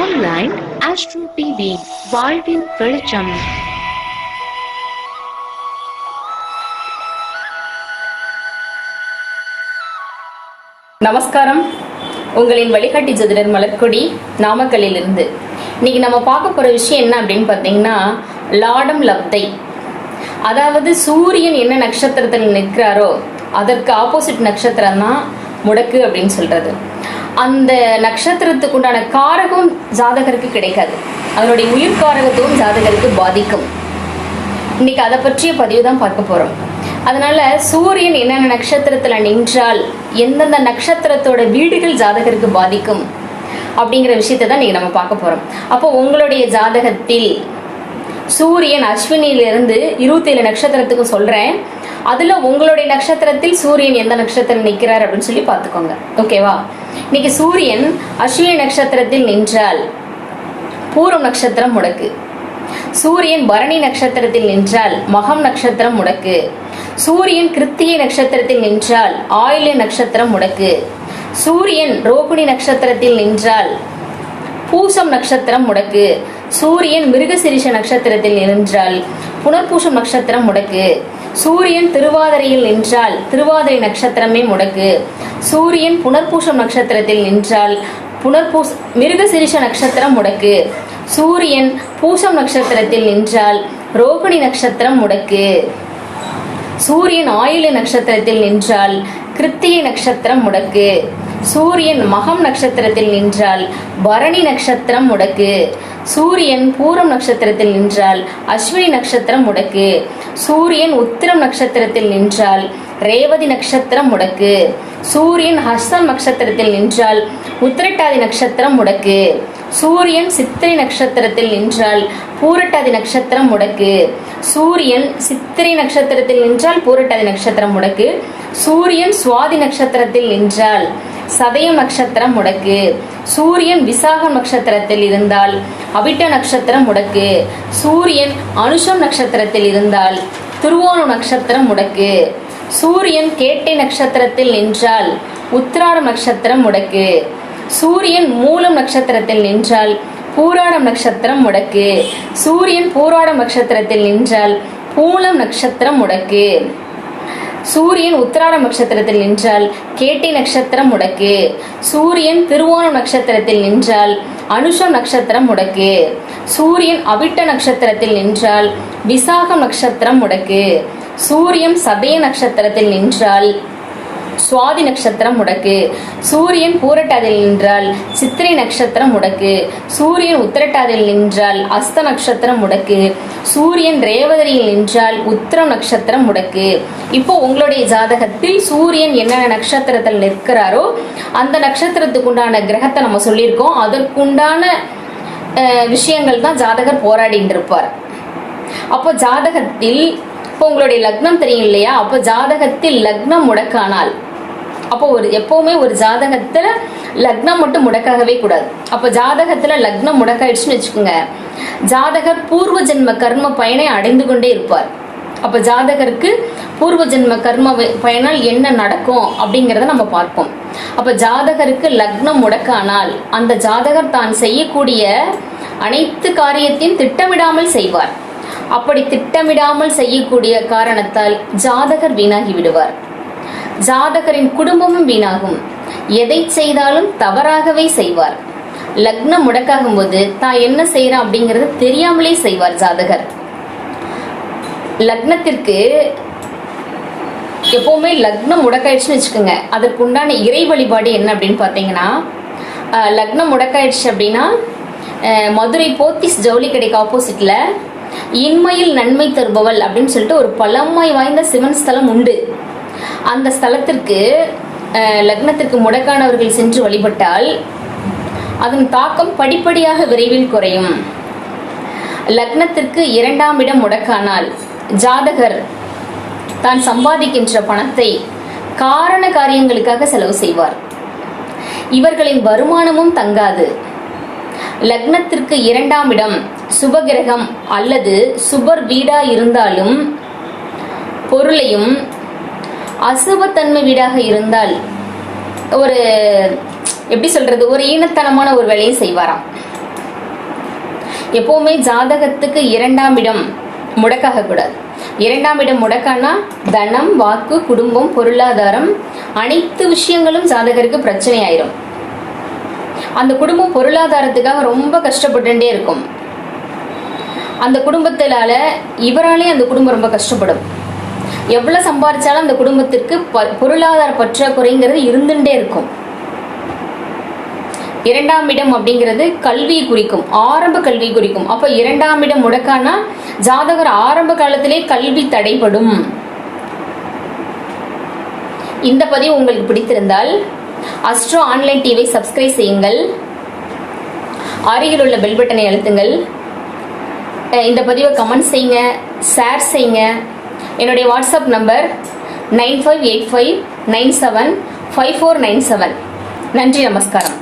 Online astro TV வாழ்வின் வெளிச்சம் நமஸ்காரம். உங்களின் வழிகாட்டி ஜதிரர் மலர்கொடி நாமக்கல்லிலிருந்து. இன்னைக்கு நம்ம பார்க்க போற விஷயம் என்ன அப்படின்னு பார்த்தீங்கன்னா லாடம் லப்தை அதாவது சூரியன் என்ன நட்சத்திரத்தில் நிற்கிறாரோ அதற்கு ஆப்போசிட் நட்சத்திரம் தான் முடக்கு அப்படின்னு சொல்றது. அந்த நட்சத்திரத்துக்கு உண்டான காரகம் ஜாதகருக்கு கிடைக்காது. அதனுடைய உயிர் காரகத்துவம் ஜாதகருக்கு பாதிக்கும். இன்னைக்கு அதை பற்றிய பதிவு தான் பார்க்க போகிறோம் அதனால சூரியன் என்னென்ன நட்சத்திரத்தில் நின்றால் எந்தெந்த நட்சத்திரத்தோட வீடுகள் ஜாதகருக்கு பாதிக்கும் அப்படிங்கிற விஷயத்தை தான் நீங்கள் நம்ம பார்க்க போகிறோம் அப்போ உங்களுடைய ஜாதகத்தில் சூரியன் அஸ்வினியிலிருந்து இருபத்தி ஏழு நட்சத்திரத்துக்கும் சொல்கிறேன் அதில் உங்களுடைய நட்சத்திரத்தில் சூரியன் எந்த நட்சத்திரம் நிற்கிறார் அப்படின்னு சொல்லி பார்த்துக்கோங்க. ஓகேவா இன்னைக்கு சூரியன் அஸ்வினி நட்சத்திரத்தில் நின்றால் பூரம் நட்சத்திரம் முடக்கு. சூரியன் பரணி நட்சத்திரத்தில் நின்றால் மகம் நட்சத்திரம் முடக்கு. சூரியன் கிருத்திகை நட்சத்திரத்தில் நின்றால் ஆயுள நட்சத்திரம் முடக்கு. சூரியன் ரோகிணி நட்சத்திரத்தில் நின்றால் பூசம் நட்சத்திரம் முடக்கு. சூரியன் மிருகசிரிஷ நட்சத்திரத்தில் நின்றால் புனர்பூசம் நட்சத்திரம் முடக்கு. சூரியன் திருவாதிரையில் நின்றால் திருவாதிரை நட்சத்திரமே முடக்கு. சூரியன் புனர்பூசம் நட்சத்திரத்தில் நின்றால் புனர்பூச மிருகசிரிஷ நட்சத்திரம் முடக்கு. சூரியன் பூசம் நட்சத்திரத்தில் நின்றால் ரோகிணி நட்சத்திரம் முடக்கு. சூரியன் ஆயுள நட்சத்திரத்தில் நின்றால் கிருத்திகை நட்சத்திரம் முடக்கு. சூரியன் மகம் நட்சத்திரத்தில் நின்றால் பரணி நட்சத்திரம் முடக்கு. சூரியன் பூரம் நட்சத்திரத்தில் நின்றால் அஸ்வினி நட்சத்திரம் முடக்கு. சூரியன் உத்திரம் நட்சத்திரத்தில் நின்றால் ரேவதி நட்சத்திரம் முடக்கு. சூரியன் ஹஸ்தம் நட்சத்திரத்தில் நின்றால் உத்திரட்டாதி நட்சத்திரம் முடக்கு. சூரியன் சித்திரை நட்சத்திரத்தில் நின்றால் பூரட்டாதி நட்சத்திரம் முடக்கு. சூரியன் சித்திரை நட்சத்திரத்தில் நின்றால் பூரட்டாதி நட்சத்திரம் முடக்கு. சூரியன் சுவாதி நட்சத்திரத்தில் நின்றால் சதயம் நட்சத்திரம் முடக்கு. சூரியன் விசாகம் நட்சத்திரத்தில் இருந்தால் அபிட்ட நட்சத்திரம் முடக்கு. சூரியன் அனுஷம் நட்சத்திரத்தில் இருந்தால் திருவோணம் நட்சத்திரம் முடக்கு. சூரியன் கேட்டை நட்சத்திரத்தில் நின்றால் உத்திராடம் நட்சத்திரம் முடக்கு. சூரியன் மூலம் நட்சத்திரத்தில் நின்றால் பூராடம் நட்சத்திரம் முடக்கு. சூரியன் பூராடம் நட்சத்திரத்தில் நின்றால் பூலம் நட்சத்திரம் முடக்கு. சூரியன் உத்திராடம் நட்சத்திரத்தில் நின்றால் கேட்டி நட்சத்திரம் முடக்கு. சூரியன் திருவோணம் நட்சத்திரத்தில் நின்றால் அனுஷம் நட்சத்திரம் முடக்கு. சூரியன் அவிட்ட நட்சத்திரத்தில் நின்றால் விசாகம் நட்சத்திரம் முடக்கு. சூரியன் சதய நட்சத்திரத்தில் நின்றால் சுவாதி நட்சத்திரம் முடக்கு. சூரியன் பூரட்டாதில் நின்றால் சித்திரை நட்சத்திரம் முடக்கு. சூரியன் உத்திரட்டாதில் நின்றால் அஸ்த நட்சத்திரம் முடக்கு. சூரியன் ரேவதரியில் நின்றால் உத்திரம் நட்சத்திரம் முடக்கு. இப்போ உங்களுடைய ஜாதகத்தில் சூரியன் என்னென்ன நட்சத்திரத்தில் நிற்கிறாரோ அந்த நட்சத்திரத்துக்கு உண்டான கிரகத்தை நம்ம சொல்லியிருக்கோம். அதற்குண்டான விஷயங்கள் தான் ஜாதகர் போராடிட்டு இருப்பார். அப்போ ஜாதகத்தில் இப்போ உங்களுடைய லக்னம் தெரியும் இல்லையா? அப்போ ஜாதகத்தில் லக்னம் முடக்கானால் அப்போ ஒரு எப்பவுமே ஒரு ஜாதகத்துல லக்னம் மட்டும் முடக்காகவே கூடாது. அப்போ ஜாதகத்துல லக்னம் முடக்காயிடுச்சுன்னு வச்சுக்கோங்க. ஜாதகர் பூர்வ ஜென்ம கர்ம பயனை அடைந்து கொண்டே இருப்பார். அப்ப ஜாதகருக்கு பூர்வ ஜென்ம கர்ம பயனால் என்ன நடக்கும் அப்படிங்கிறத நம்ம பார்ப்போம். அப்ப ஜாதகருக்கு லக்னம் முடக்கானால் அந்த ஜாதகர் தான் செய்யக்கூடிய அனைத்து காரியத்தையும் திட்டமிடாமல் செய்வார். அப்படி திட்டமிடாமல் செய்யக்கூடிய காரணத்தால் ஜாதகர் வீணாகி விடுவார். ஜாதகரின் குடும்பமும் வீணாகும். எதை செய்தாலும் தவறாகவே செய்வார். லக்னம் முடக்காகும் போது தான் என்ன செய்யறான் அப்படிங்கறது தெரியாமலே செய்வார் ஜாதகர். லக்னத்திற்கு எப்பவுமே லக்னம் முடக்காயிடுச்சுன்னு வச்சுக்கோங்க. அதற்கு உண்டான இறை வழிபாடு என்ன அப்படின்னு பார்த்தீங்கன்னா லக்னம் முடக்காயிடுச்சு அப்படின்னா மதுரை போத்திஸ் ஜவுளி கடைக்கு ஆப்போசிட்ல இன்மையில் நன்மை தருபவள் அப்படின்னு சொல்லிட்டு ஒரு பழமை வாய்ந்த சிவன் ஸ்தலம் உண்டு. அந்த ஸ்தலத்திற்கு லக்னத்திற்கு முடக்கானவர்கள் சென்று வழிபட்டால் அதன் தாக்கம் படிப்படியாக விரைவில் குறையும். லக்னத்திற்கு இரண்டாம் இடம் முடக்கானால் ஜாதகர் தான் சம்பாதிக்கின்ற பணத்தை காரண காரியங்களுக்காக செலவு செய்வார். இவர்களின் வருமானமும் தங்காது. லக்னத்திற்கு இரண்டாம் இடம் சுபகிரகம் அல்லது சுபர் வீடா இருந்தாலும் பொருளையும் அசுபத்தன்மை வீடாக இருந்தால் ஒரு எப்படி சொல்றது ஒரு ஈனத்தனமான ஒரு வேலையை செய்வாராம். எப்பவுமே ஜாதகத்துக்கு இரண்டாம் இடம் முடக்காக கூடாது. இரண்டாம் இடம் முடக்கானா தனம் வாக்கு குடும்பம் பொருளாதாரம் அனைத்து விஷயங்களும் ஜாதகருக்கு பிரச்சனை ஆயிரும் அந்த குடும்பம் பொருளாதாரத்துக்காக ரொம்ப கஷ்டப்பட்டுட்டே இருக்கும். அந்த குடும்பத்தினால இவராலே அந்த குடும்பம் ரொம்ப கஷ்டப்படும். எவ்வளவு சம்பாதிச்சாலும் அந்த குடும்பத்திற்கு ப- பொருளாதார பற்றாக்குறைங்கிறது இருந்துட்டே இருக்கும். இரண்டாம் இடம் அப்படிங்கிறது கல்வி குறிக்கும் ஆரம்ப கல்வி குறிக்கும். அப்ப இரண்டாம் இடம் முடக்கானா? ஜாதகர் ஆரம்ப காலத்திலே கல்வி தடைபடும். இந்த பதிவு உங்களுக்கு பிடித்திருந்தால் அஸ்ட்ரோ ஆன்லைன் டிவி சப்ஸ்கிரைப் செய்யுங்கள். அருகில் உள்ள பெல் பட்டனை அழுத்துங்கள். இந்த பதிவை கமெண்ட் செய்யுங்க ஷேர் செய்யுங்க. என்னுடைய WhatsApp number nine five eight five nine seven five four nine seven. நன்றி நமஸ்காரம்.